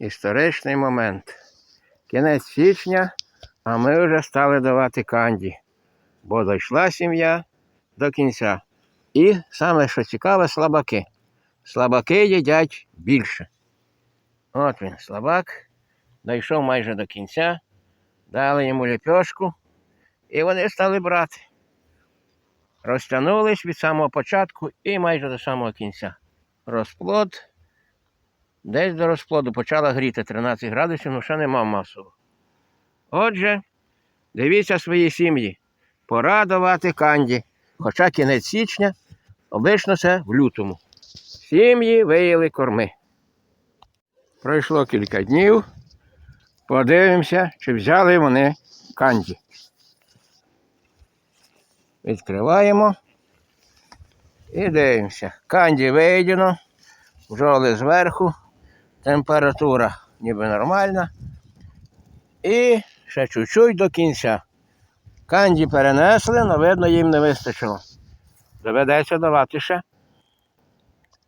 історичний момент. Кінець січня, а ми вже стали давати канді, бо дійшла сім'я до кінця. І саме, що цікаве, слабаки. Слабаки їдять більше. От він, слабак, дійшов майже до кінця, дали йому ліпьошку, і вони стали брати. Розтягнулись від самого початку і майже до самого кінця. Розплод. Десь до розплоду почала гріти 13 градусів, але ще не мав масового. Отже, дивіться свої сім'ї. Пора давати канді. Хоча кінець січня, обично це в лютому. Сім'ї виїли корми. Пройшло кілька днів. Подивимося, чи взяли вони канді. Відкриваємо і дивимося. Канді вийдено, бджоли зверху, температура ніби нормальна. І ще чуть-чуть до кінця. Канді перенесли, але видно їм не вистачило. Доведеться давати ще.